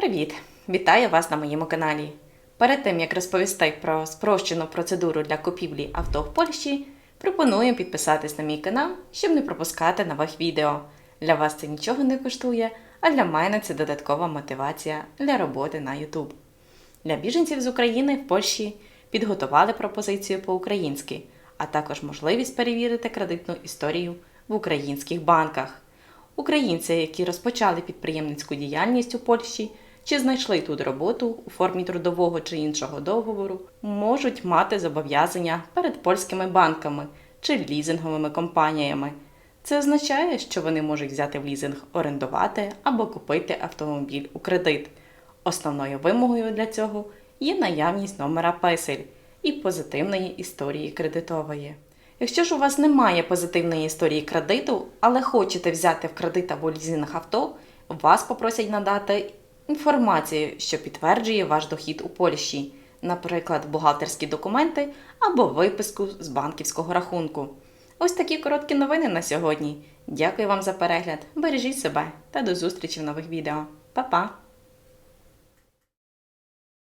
Привіт! Вітаю вас на моєму каналі. Перед тим як розповісти про спрощену процедуру для купівлі авто в Польщі, пропоную підписатись на мій канал, щоб не пропускати нових відео. Для вас це нічого не коштує, а для мене це додаткова мотивація для роботи на YouTube. Для біженців з України в Польщі підготували пропозицію по-українськи, а також можливість перевірити кредитну історію в українських банках. Українці, які розпочали підприємницьку діяльність у Польщі чи знайшли тут роботу у формі трудового чи іншого договору, можуть мати зобов'язання перед польськими банками чи лізинговими компаніями. Це означає, що вони можуть взяти в лізинг, орендувати або купити автомобіль у кредит. Основною вимогою для цього є наявність номера песель і позитивної історії кредитової. Якщо ж у вас немає позитивної історії кредиту, але хочете взяти в кредит або лізинг авто, вас попросять надати інформацію, що підтверджує ваш дохід у Польщі, наприклад, бухгалтерські документи або виписку з банківського рахунку. Ось такі короткі новини на сьогодні. Дякую вам за перегляд. Бережіть себе та до зустрічі в нових відео. Па-па!